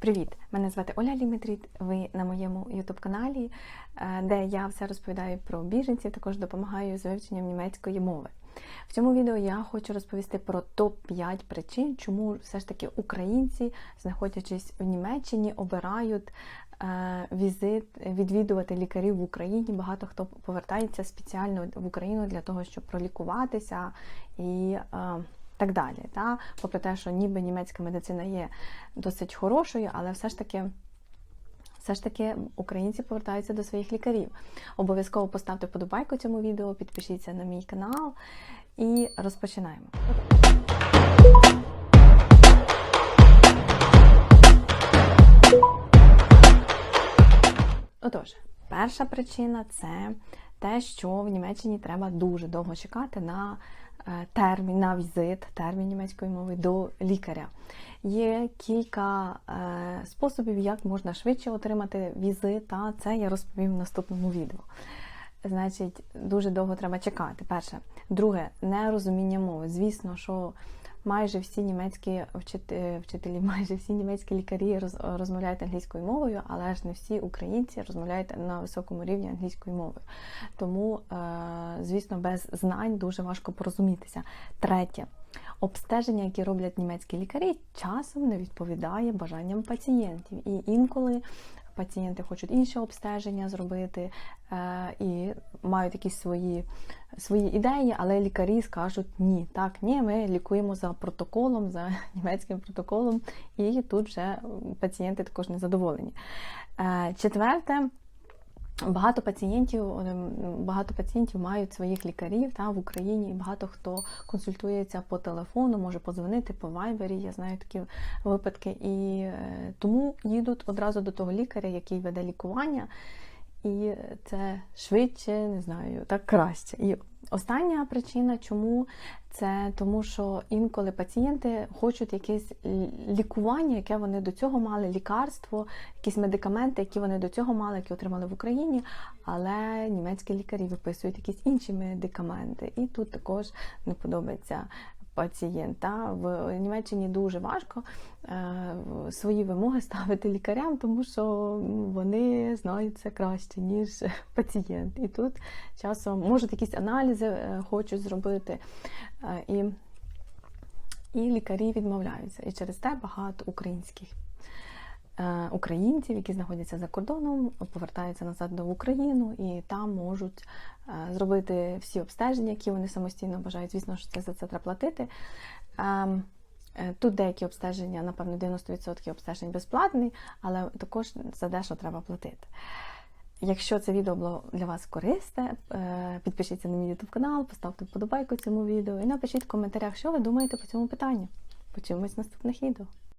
Привіт! Мене звати Оля Лімітріт. Ви на моєму youtube каналі, е, де я все розповідаю про біженців, також допомагаю з вивченням німецької мови. В цьому відео я хочу розповісти про топ-5 причин, чому все ж таки українці, знаходячись в Німеччині, обирають е, візит відвідувати лікарів в Україні. Багато хто повертається спеціально в Україну для того, щоб пролікуватися і. Так далі. Та? Попри те, що ніби німецька медицина є досить хорошою, але все ж таки. Все ж таки українці повертаються до своїх лікарів. Обов'язково поставте вподобайку цьому відео, підпишіться на мій канал і розпочинаємо. Отож, перша причина це те, що в Німеччині треба дуже довго чекати на термін, на візит, термін німецької мови до лікаря. Є кілька е, способів, як можна швидше отримати візит, та це я розповім в наступному відео. Значить, дуже довго треба чекати. Перше. Друге, нерозуміння мови. Звісно, що майже всі німецькі вчителі, вчителі майже всі німецькі лікарі роз- розмовляють англійською мовою, але ж не всі українці розмовляють на високому рівні англійською мовою. Тому, е, звісно, без знань дуже важко порозумітися. Третє. Обстеження, які роблять німецькі лікарі, часом не відповідає бажанням пацієнтів. І інколи пацієнти хочуть інше обстеження зробити е, і мають якісь свої, свої ідеї, але лікарі скажуть ні. Так, ні, ми лікуємо за протоколом, за німецьким протоколом, і тут вже пацієнти також незадоволені. Е, четверте. Багато пацієнтів, ем, багато пацієнтів мають своїх лікарів та, в Україні. і Багато хто консультується по телефону, може подзвонити по вайбері. Я знаю такі випадки, і е, тому їдуть одразу до того лікаря, який веде лікування, і це швидше, не знаю, так краще. Остання причина, чому це тому, що інколи пацієнти хочуть якесь лікування, яке вони до цього мали, лікарство, якісь медикаменти, які вони до цього мали, які отримали в Україні, але німецькі лікарі виписують якісь інші медикаменти. І тут також не подобається пацієнта. В Німеччині дуже важко е, свої вимоги ставити лікарям, тому що вони знають це краще, ніж пацієнт. І тут часом можуть якісь аналізи е, хочуть зробити. е, І, і лікарі відмовляються. І через те багато українських українців, які знаходяться за кордоном, повертаються назад до Україну і там можуть е, зробити всі обстеження, які вони самостійно бажають. Звісно, що це за це треба платити. Ем, е, Тут деякі обстеження, напевно, 90% обстежень безплатні, але також за дещо треба платити. Якщо це відео було для вас корисне, е, підпишіться на мій YouTube канал, поставте вподобайку цьому відео і напишіть в коментарях, що ви думаєте по цьому питанню. Почуємось в наступних відео.